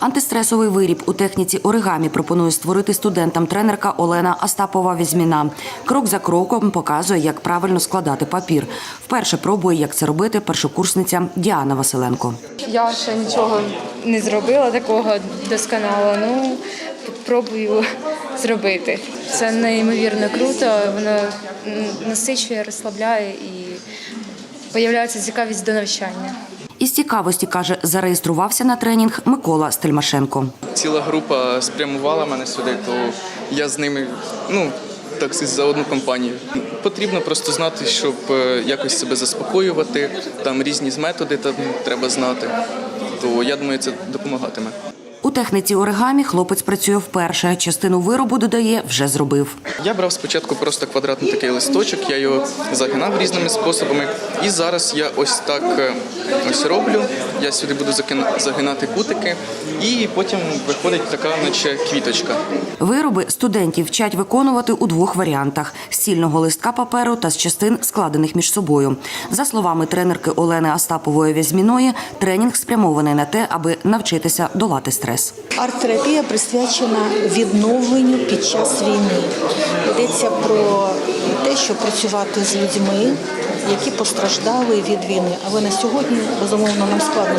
Антистресовий виріб у техніці оригамі пропонує створити студентам тренерка Олена Остапова Візьміна. Крок за кроком показує, як правильно складати папір. Вперше пробує, як це робити першокурсниця Діана Василенко. Я ще нічого не зробила такого досконало. Ну пробую зробити. Це неймовірно круто. Воно насичує, розслабляє і появляється цікавість до навчання. Із цікавості каже, зареєструвався на тренінг Микола Стельмашенко. ціла група спрямувала мене сюди, то я з ними, ну так за одну компанію. Потрібно просто знати, щоб е, якось себе заспокоювати. Там різні методи там треба знати. То я думаю, це допомагатиме. Техніці оригамі хлопець працює вперше. Частину виробу додає, вже зробив. Я брав спочатку просто квадратний такий листочок, я його загинав різними способами. І зараз я ось так е, ось роблю. Я сюди буду загинати кутики, і потім виходить така, наче квіточка. Вироби студентів вчать виконувати у двох варіантах: з цільного листка паперу та з частин, складених між собою. За словами тренерки Олени Остапової Вязьміної, тренінг спрямований на те, аби навчитися долати стрес. Арт-терапія присвячена відновленню під час війни. Йдеться про те, щоб працювати з людьми, які постраждали від війни. Але на сьогодні безумовно нам складно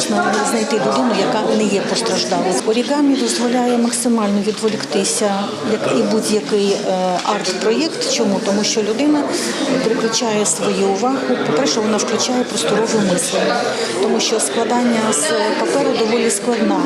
знайти людину, яка не є постраждалою. Орігамі дозволяє максимально відволіктися, як і будь-який е, арт-проєкт. Чому? Тому що людина переключає свою увагу. По-перше, вона включає просторове мислення, тому що складання з паперу доволі складна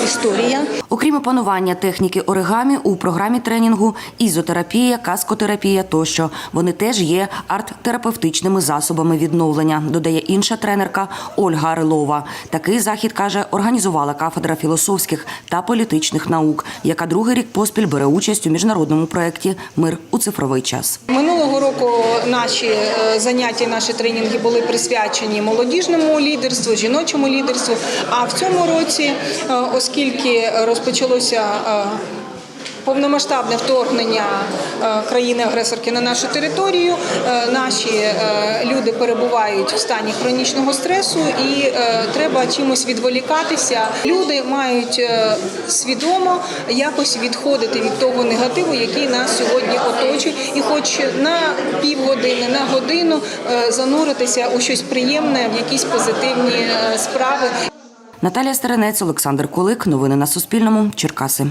е, історія. Окрім опанування техніки оригамі, у програмі тренінгу ізотерапія, каскотерапія тощо. Вони теж є арт-терапевтичними засобами відновлення, додає інша тренерка Ольга Арилова. Такий захід каже, організувала кафедра філософських та політичних наук, яка другий рік поспіль бере участь у міжнародному проєкті Мир у цифровий час. Минулого року наші е, заняття, наші тренінги були присвячені молодіжному лідерству, жіночому лідерству. А в цьому році, е, оскільки розпочалося е, повномасштабне вторгнення е, країни-агресорки на нашу територію, е, наші люди перебувають в стані хронічного стресу і треба чимось відволікатися. Люди мають свідомо якось відходити від того негативу, який нас сьогодні оточує, і хоч на півгодини, на годину зануритися у щось приємне, в якісь позитивні справи. Наталія Старенець, Олександр Кулик. Новини на Суспільному. Черкаси.